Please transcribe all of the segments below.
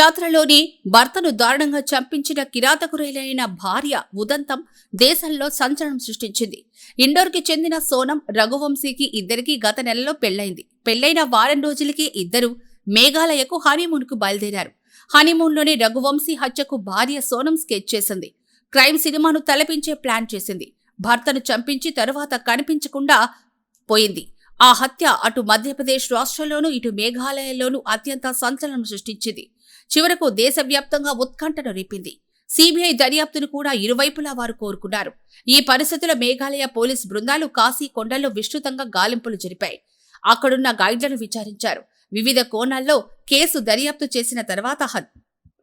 యాత్రలోని భర్తను దారుణంగా చంపించిన కిరాతకురైన భార్య ఉదంతం దేశంలో సంచలనం సృష్టించింది. ఇండోర్కి చెందిన సోనం రఘువంశీకి ఇద్దరికి గత నెలలో పెళ్ళైంది పెళ్ళైన వారం రోజులకి ఇద్దరు మేఘాలయకు హనీమూన్కు బయలుదేరారు. హనీమూన్లోని రఘువంశీ హత్యకు భార్య సోనం స్కెచ్ చేసింది. క్రైమ్ సినిమాను తలపించే ప్లాన్ చేసింది. భర్తను చంపించి తరువాత కనిపించకుండా పోయింది. ఆ హత్య అటు మధ్యప్రదేశ్ రాష్ట్రంలోనూ ఇటు మేఘాలయలోనూ అత్యంత సంచలనం సృష్టించింది. చివరకు దేశవ్యాప్తంగా ఉత్కంఠను రేపింది. సిబిఐ దర్యాప్తును కూడా ఇరువైపులా వారు కోరుకున్నారు. ఈ పరిస్థితుల మేఘాలయ పోలీస్ బృందాలు కాశీ కొండల్లో విస్తృతంగా గాలింపులు జరిపాయి. అక్కడున్న గైడ్లను విచారించారు. వివిధ కోణాల్లో కేసు దర్యాప్తు చేసిన తర్వాత హత్-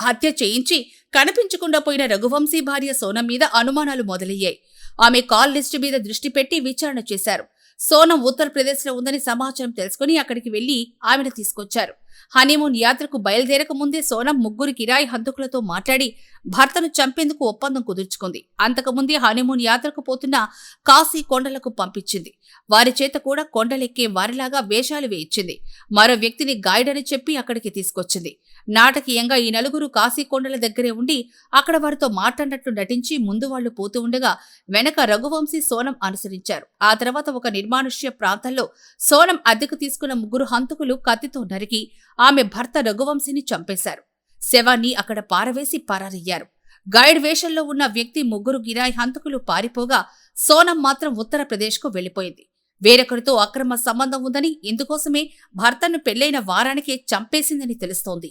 హత్య చేయించి కనిపించకుండా పోయిన రఘువంశీ భార్య సోనం మీద అనుమానాలు మొదలయ్యాయి. ఆమె కాల్ లిస్టు మీద దృష్టి పెట్టి విచారణ చేశారు. సోనం ఉత్తరప్రదేశ్లో ఉందని సమాచారం తెలుసుకుని అక్కడికి వెళ్ళి ఆమెను తీసుకొచ్చారు. హనీమూన్ యాత్రకు బయలుదేరక ముందే సోనం ముగ్గురు కిరాయి హంతకులతో మాట్లాడి భర్తను చంపేందుకు ఒప్పందం కుదుర్చుకుంది. అంతకుముందే హనీమూన్ యాత్రకు పోతున్న కాశీ కొండలకు పంపించింది. వారి చేత కూడా కొండలెక్కే వారిలాగా వేషాలు వేయించింది. మరో వ్యక్తిని గైడ్ అని చెప్పి అక్కడికి తీసుకొచ్చింది. నాటకీయంగా ఈ నలుగురు కాశీ కొండల దగ్గరే ఉండి అక్కడ వారితో మాట్లాడినట్లు నటించి ముందు వాళ్ళు పోతూ ఉండగా వెనక రఘువంశీ సోనం అనుసరించారు. ఆ తర్వాత ఒక నిర్మానుష్య ప్రాంతంలో సోనం అద్దెకు తీసుకున్న ముగ్గురు హంతకులు కత్తితో నరికి ఆమె భర్త రఘువంశీని చంపేశారు. శవాన్ని అక్కడ పారవేసి పరారయ్యారు. గైడ్ వేషంలో ఉన్న వ్యక్తి ముగ్గురు గిరాయి హంతకులు పారిపోగా సోనం మాత్రం ఉత్తరప్రదేశ్కు వెళ్ళిపోయింది వేరొకరితో అక్రమ సంబంధం ఉందని ఇందుకోసమే భర్తను పెళ్ళైన వారానికే చంపేసిందని తెలుస్తోంది.